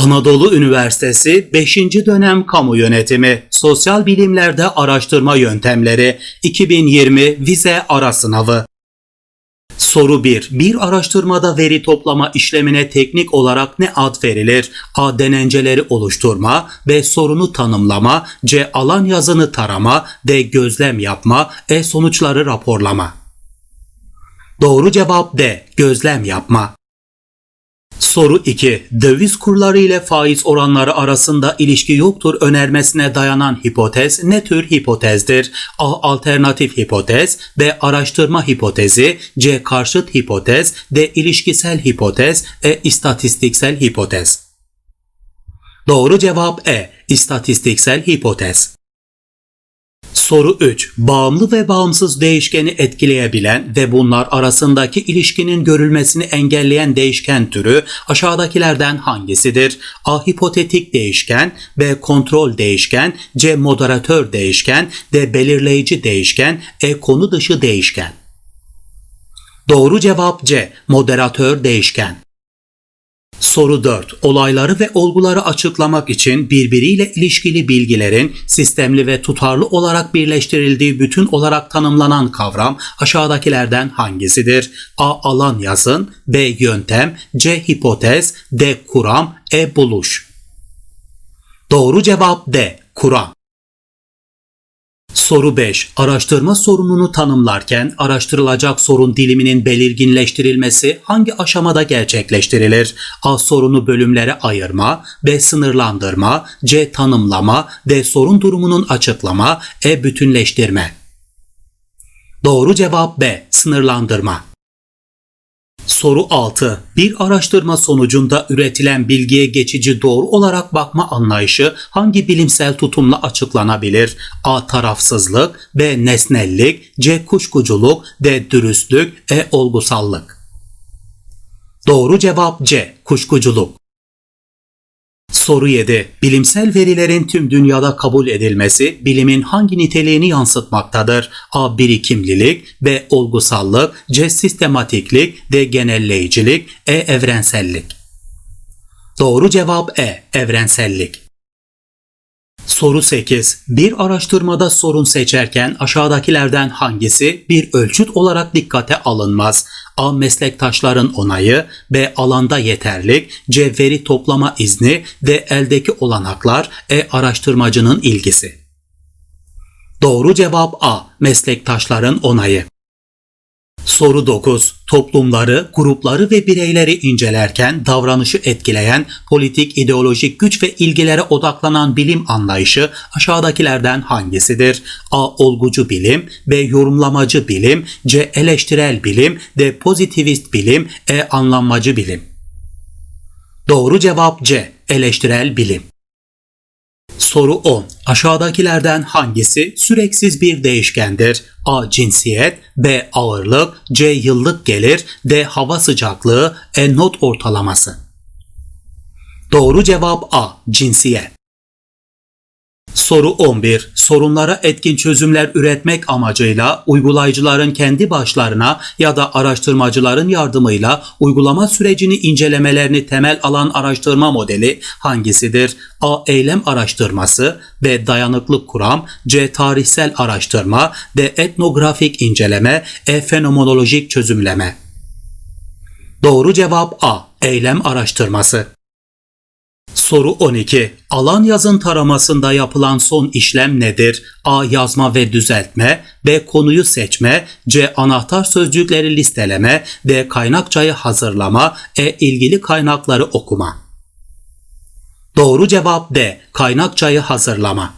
Anadolu Üniversitesi 5. dönem kamu yönetimi sosyal bilimlerde araştırma yöntemleri 2020 vize ara sınavı Soru 1. Bir araştırmada veri toplama işlemine teknik olarak ne ad verilir? A. Denenceleri oluşturma. B. Sorunu tanımlama. C. Alan yazını tarama. D. Gözlem yapma. E. Sonuçları raporlama. Doğru cevap D. Gözlem yapma. Soru 2. Döviz kurları ile faiz oranları arasında ilişki yoktur önermesine dayanan hipotez ne tür hipotezdir? A. Alternatif hipotez B. Araştırma hipotezi C. Karşıt hipotez D. ilişkisel hipotez E. istatistiksel hipotez Doğru cevap E. İstatistiksel hipotez. Soru 3. Bağımlı ve bağımsız değişkeni etkileyebilen ve bunlar arasındaki ilişkinin görülmesini engelleyen değişken türü aşağıdakilerden hangisidir? A. Hipotetik değişken, B. Kontrol değişken, C. Moderatör değişken, D. Belirleyici değişken, E. Konu dışı değişken. Doğru cevap C. Moderatör değişken. Soru 4. Olayları ve olguları açıklamak için birbiriyle ilişkili bilgilerin sistemli ve tutarlı olarak birleştirildiği bütün olarak tanımlanan kavram aşağıdakilerden hangisidir? A. Alan yazın, B. Yöntem, C. Hipotez, D. Kuram, E. Buluş. Doğru cevap D. Kuram. Soru 5. Araştırma sorununu tanımlarken araştırılacak sorun diliminin belirginleştirilmesi hangi aşamada gerçekleştirilir? A. Sorunu bölümlere ayırma, B. Sınırlandırma, C. Tanımlama, D. Sorun durumunun açıklama, E. Bütünleştirme. Doğru cevap B. Sınırlandırma. Soru 6. Bir araştırma sonucunda üretilen bilgiye geçici doğru olarak bakma anlayışı hangi bilimsel tutumla açıklanabilir? A. Tarafsızlık B. Nesnellik C. Kuşkuculuk D. Dürüstlük E. Olgusallık Doğru cevap C. Kuşkuculuk Soru 7. Bilimsel verilerin tüm dünyada kabul edilmesi bilimin hangi niteliğini yansıtmaktadır? A. Birikimlilik B. Olgusallık C. Sistematiklik D. Genelleyicilik E. Evrensellik Doğru cevap E. Evrensellik Soru 8. Bir araştırmada sorun seçerken aşağıdakilerden hangisi bir ölçüt olarak dikkate alınmaz? A. Meslektaşların onayı, B. Alanda yeterlik, C. Veri toplama izni, D. Eldeki olanaklar, E. Araştırmacının ilgisi. Doğru cevap A. Meslektaşların onayı. Soru 9. Toplumları, grupları ve bireyleri incelerken davranışı etkileyen politik, ideolojik güç ve ilgilere odaklanan bilim anlayışı aşağıdakilerden hangisidir? A. Olgucu bilim, B. Yorumlamacı bilim, C. Eleştirel bilim, D. Pozitivist bilim, E. Anlamacı bilim. Doğru cevap C. Eleştirel bilim. Soru 10. Aşağıdakilerden hangisi süreksiz bir değişkendir? A. Cinsiyet B. Ağırlık C. Yıllık gelir D. Hava sıcaklığı E. Not ortalaması Doğru cevap A. Cinsiyet Soru 11. Sorunlara etkin çözümler üretmek amacıyla uygulayıcıların kendi başlarına ya da araştırmacıların yardımıyla uygulama sürecini incelemelerini temel alan araştırma modeli hangisidir? A. Eylem araştırması B. Dayanıklık kuram C. Tarihsel araştırma D. Etnografik inceleme E. Fenomenolojik çözümleme Doğru cevap A. Eylem araştırması. Soru 12. Alan yazın taramasında yapılan son işlem nedir? A. Yazma ve düzeltme B. Konuyu seçme C. Anahtar sözcükleri listeleme D. Kaynakçayı hazırlama E. ilgili kaynakları okuma Doğru cevap D. Kaynakçayı hazırlama.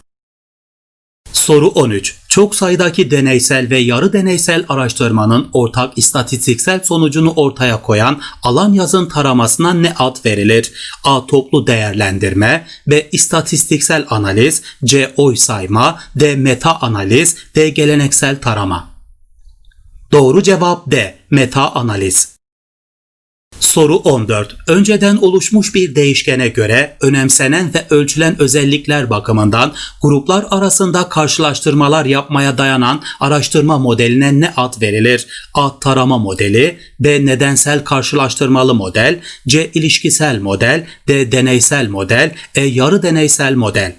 Soru 13. Çok sayıdaki deneysel ve yarı deneysel araştırmanın ortak istatistiksel sonucunu ortaya koyan alan yazın taramasına ne ad verilir? A. Toplu değerlendirme B. istatistiksel analiz C. Oy sayma D. Meta analiz D. Geleneksel tarama Doğru cevap D. Meta analiz. Soru 14. Önceden oluşmuş bir değişkene göre önemsenen ve ölçülen özellikler bakımından gruplar arasında karşılaştırmalar yapmaya dayanan araştırma modeline ne ad verilir? A. Tarama modeli B. Nedensel karşılaştırmalı model C. ilişkisel model D. Deneysel model E. Yarı deneysel model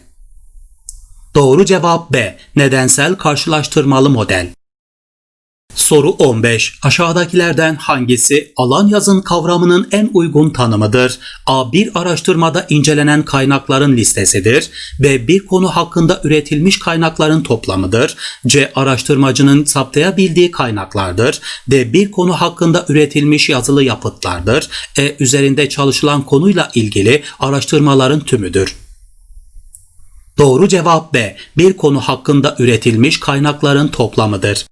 Doğru cevap B. Nedensel karşılaştırmalı model. Soru 15. Aşağıdakilerden hangisi alan yazın kavramının en uygun tanımıdır? A. Bir araştırmada incelenen kaynakların listesidir. B. Bir konu hakkında üretilmiş kaynakların toplamıdır. C. Araştırmacının saptayabildiği kaynaklardır. D. Bir konu hakkında üretilmiş yazılı yapıtlardır. E. Üzerinde çalışılan konuyla ilgili araştırmaların tümüdür. Doğru cevap B. Bir konu hakkında üretilmiş kaynakların toplamıdır.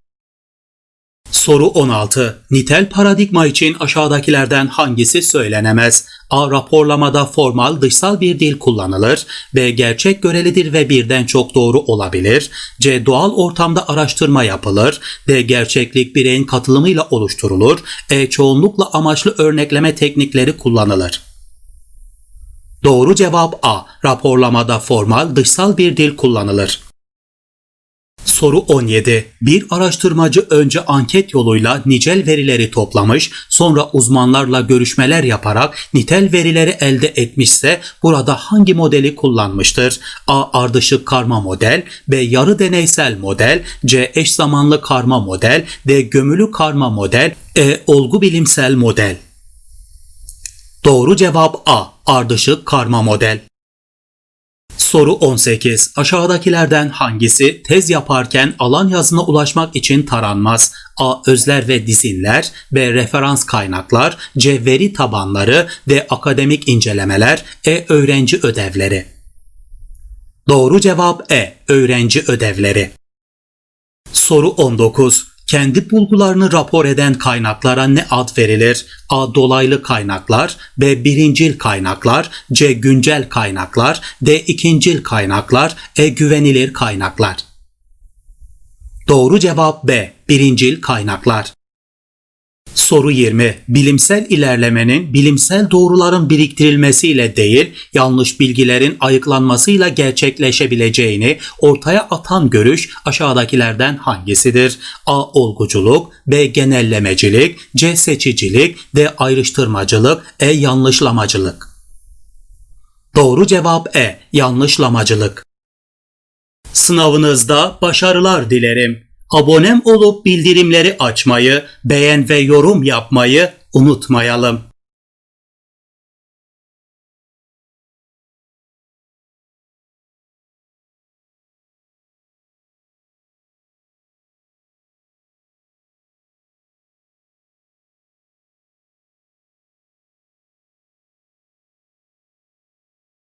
Soru 16. Nitel paradigma için aşağıdakilerden hangisi söylenemez? A. Raporlamada formal dışsal bir dil kullanılır. B. Gerçek görelidir ve birden çok doğru olabilir. C. Doğal ortamda araştırma yapılır. D. Gerçeklik bireyin katılımıyla oluşturulur. E. Çoğunlukla amaçlı örnekleme teknikleri kullanılır. Doğru cevap A. Raporlamada formal dışsal bir dil kullanılır. Soru 17. Bir araştırmacı önce anket yoluyla nicel verileri toplamış, sonra uzmanlarla görüşmeler yaparak nitel verileri elde etmişse burada hangi modeli kullanmıştır? A. Ardışık karma model, B. Yarı deneysel model, C. Eş zamanlı karma model, D. Gömülü karma model, E. Olgu bilimsel model. Doğru cevap A. Ardışık karma model. Soru 18. Aşağıdakilerden hangisi tez yaparken alan yazına ulaşmak için taranmaz? A. Özler ve dizinler B. Referans kaynaklar C. Veri tabanları D. Akademik incelemeler E. Öğrenci ödevleri Doğru cevap E. Öğrenci ödevleri Soru 19. Kendi bulgularını rapor eden kaynaklara ne ad verilir? A. Dolaylı kaynaklar B. Birincil kaynaklar C. Güncel kaynaklar D. ikincil kaynaklar E. Güvenilir kaynaklar Doğru cevap B. Birincil kaynaklar Soru 20. Bilimsel ilerlemenin bilimsel doğruların biriktirilmesiyle değil, yanlış bilgilerin ayıklanmasıyla gerçekleşebileceğini ortaya atan görüş aşağıdakilerden hangisidir? A. Olguculuk B. Genellemecilik C. Seçicilik D. Ayrıştırmacılık E. Yanlışlamacılık Doğru cevap E. Yanlışlamacılık Sınavınızda başarılar dilerim. Abonem olup bildirimleri açmayı, beğen ve yorum yapmayı unutmayalım.